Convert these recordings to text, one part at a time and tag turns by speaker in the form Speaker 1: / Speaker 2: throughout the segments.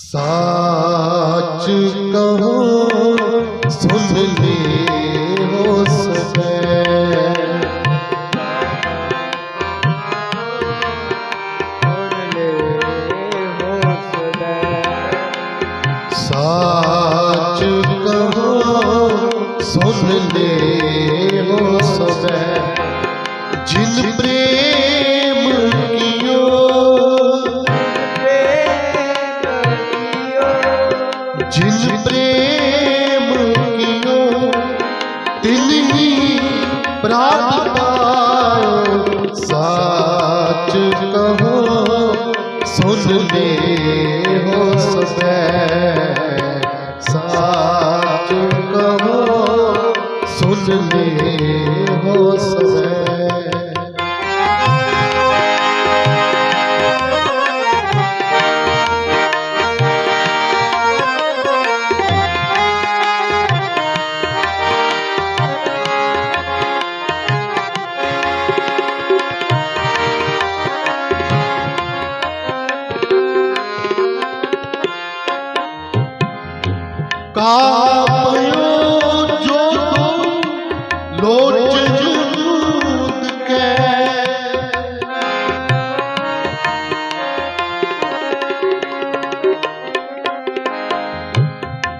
Speaker 1: ਸਾਚ ਕਹੋ ਸੁਨ ਲੈ ਹੋ ਸਕੇ ਸਾਚ ਕਹੋ ਸੁਨ ਲੈ ਹੋ ਸਬੈ ਜਿਨ ਪ੍ਰੇਮ ਜਿਨ ਪ੍ਰੇਮ ਕੀਓ ਤਿਨ ਹੀ ਪ੍ਰਾਪਤ ਪਾਇਓ, ਸਾਚ ਕਹੋ, ਸੁਨ ਲੈ ਹੋ ਸਬੈ ਸਾਚ ਕਹੋ, ਸੁਨ ਲੈ ਹੋ ਸਬੈ ਕਾਪਿਓ ਜੋ ਤੂੰ ਲੋਚ ਜੂਦ ਕੈ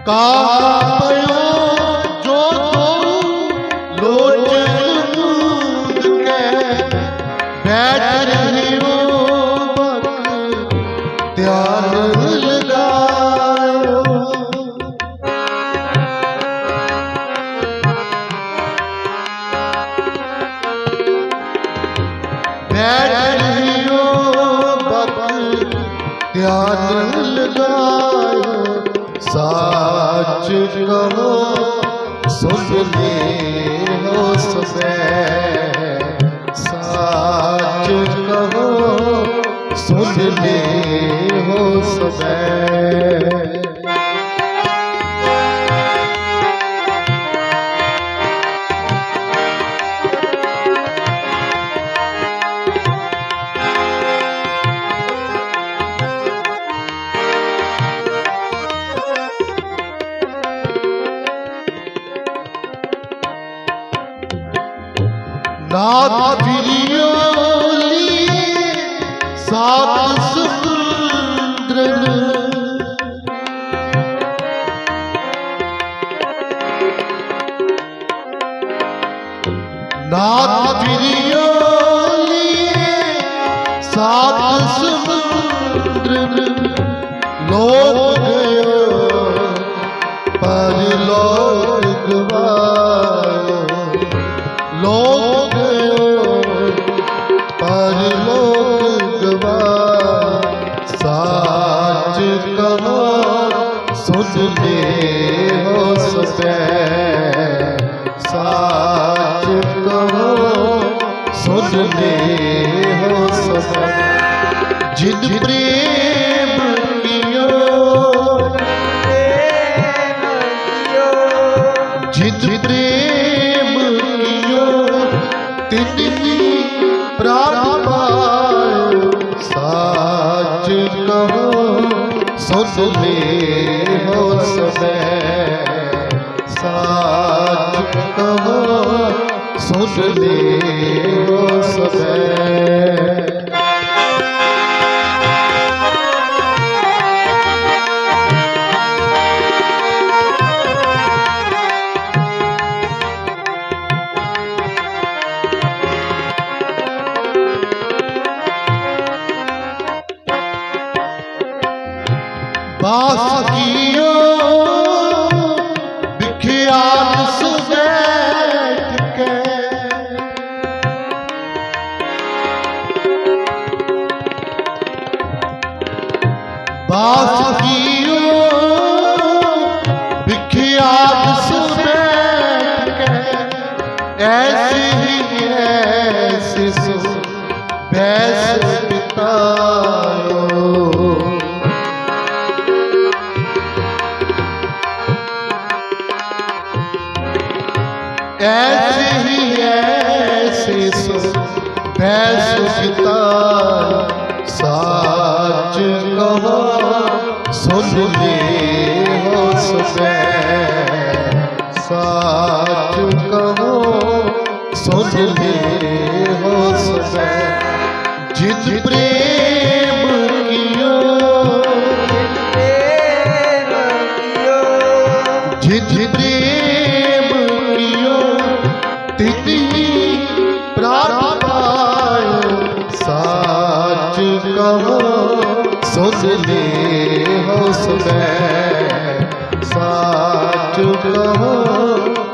Speaker 1: ਕਾਪਿਓ ਜੋ ਤੂੰ ਲੋਚ ਜੂਦ ਕੈ ਬੈਠ ਰਹਿਓ ਬੈਠ ਰਹੀਓ ਬਕ ਧਿਆਨ ਲਗਾਇਓ, ਸਾਚ ਕਹੋ ਸੁਨ ਹੋ ਸਬੈ ਸਾਚ ਕਹੋ ਸੁਨ ਹੋ ਸਬੈ ਨਾਥ ਫਿਰਿਓ ਲੀਏ ਸੁੰਦਰਨ। ਨਾਥ ਫਿਰਿਓ ਲੀਏ ਸੁੰਦਰਨ। ਲੋਕ ਗਇਓ ਪਰ ਲੋਕ ਸਾਚ ਕਹੋ ਸੁਨ ਲੈ ਹੋ ਸਬੈ ਸਾਚ ਕਹੋ ਸੁਨ ਲੈ ਹੋ ਸਬੈ ਜਿਨ ਪ੍ਰੇਮ ਕੀਓ, ਜਿਨ ਪ੍ਰੇਮ ਕੀਓ, ਤਿਨੀ ਹੋ ਸਬੈ ਸਾਚ ਕਹੋ ਸੁਨ ਲੈ ਹੋ ਬਾਸ ਕੀਓ ਬਾਸ ਕੀਓ ਕੇ। ਐਸੀ ਹੀ ਐਸੀ ਸੁ ਬੈਸ ਪਿਤਾਓ ਐਸੀ ਹੀ ਐਸੀ ਸੁ ਬੈਸ ਪਿਤਾ ਸੱਚ ਕਹਾ, ਸੁਣ ਲੈ ਹੋ ਸਬੈ ਸਾਚ ਕਹੋ, ਸੁਣ ਲੈ ਹੋ ਸਬੈ ਜਿਤ ਪ੍ਰੇਮ ਕੀਓ, ਜਿਤ ਪ੍ਰੇਮ ਕੀਓ, ਤਿਤੀ ਸਾਚ ਕਹੋ ਸੁਨ ਲੈ ਹੋ ਸਬੈ ਸਾਚ ਕਹੋ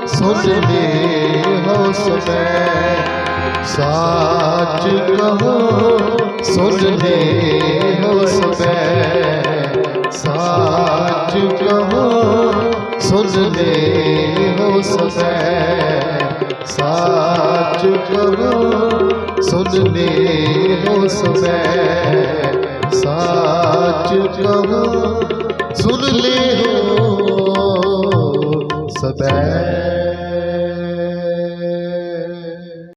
Speaker 1: ਸੁਨ ਲੈ ਹੋ ਸਬੈ ਸਾਚ ਕਹੋ ਸੁਨ ਲੈ ਹੋ ਸਬੈ ਸਾਚ ਕਹੋ ਸੁਨ ਲੈ ਹੋ ਸਬੈ ਸਾਚ ਕਹੋ ਸੁਨ ਲੈ ਹੋ ਸਬੈ ਕਹੋ ਸੁਨ ਲੈ ਹੋ ਸਬੈ